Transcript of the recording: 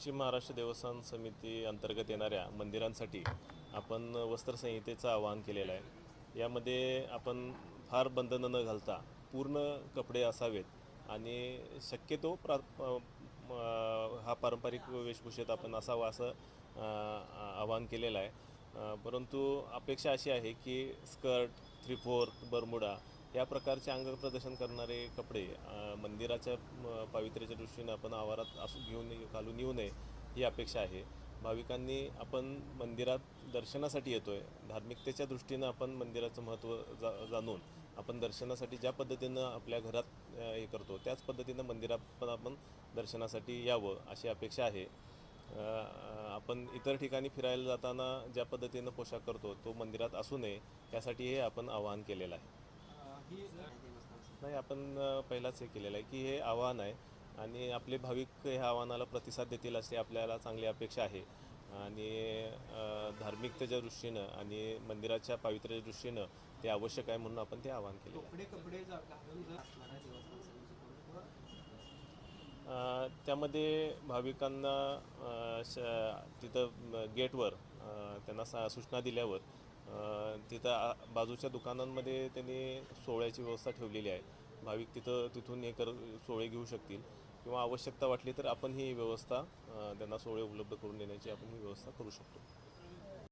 पश्चिम महाराष्ट्र देवस्थान समिती अंतर्गत येणाऱ्या मंदिरांसाठी आपण वस्त्रसंहितेचं आवाहन केलेलं आहे. यामध्ये आपण फार बंधनं न घालता पूर्ण कपडे असावेत आणि शक्यतो प्रा हा पारंपरिक वेशभूषेत आपण असावा असं आवाहन केलेलं आहे. परंतु अपेक्षा अशी आहे की स्कर्ट थ्री फोर्थ बरमुडा या प्रकारचे अंग प्रदर्शन करणारे कपडे मंदिराच्या पावित्र्याच्या दृष्टीने आपण आवारात असू घेऊन घालून येऊ नये ही अपेक्षा आहे. भाविकांनी आपण मंदिरात दर्शनासाठी येतो आहे धार्मिकतेच्या दृष्टीनं आपण मंदिराचं महत्त्व जा जाणून आपण दर्शनासाठी ज्या पद्धतीनं आपल्या घरात हे करतो त्याच पद्धतीनं मंदिरात पण आपण दर्शनासाठी यावं अशी अपेक्षा आहे. आपण इतर ठिकाणी फिरायला जाताना ज्या पद्धतीनं पोशाख करतो तो मंदिरात असू नये यासाठी हे आपण आवाहन केलेलं आहे. नाही आपण पहिलाच हे केलेलं आहे की हे आव्हान आहे आणि आपले भाविक ह्या आव्हानाला प्रतिसाद देतील अशी आपल्याला चांगली अपेक्षा आहे. आणि धार्मिकतेच्या दृष्टीनं आणि मंदिराच्या पावित्र्याच्या दृष्टीनं ते आवश्यक आहे म्हणून आपण ते आवाहन केले त्यामध्ये भाविकांना श तिथं गेटवर त्यांना सा सूचना दिल्यावर तिथं आ- बाजूच्या दुकानांमध्ये त्यांनी सोहळ्याची व्यवस्था ठेवलेली आहे. भाविक तिथं तिथून हे कर सोहळे घेऊ शकतील. किंवा आवश्यकता वाटली तर आपण ही व्यवस्था त्यांना सोहळे उपलब्ध करून देण्याची आपण ही व्यवस्था करू शकतो.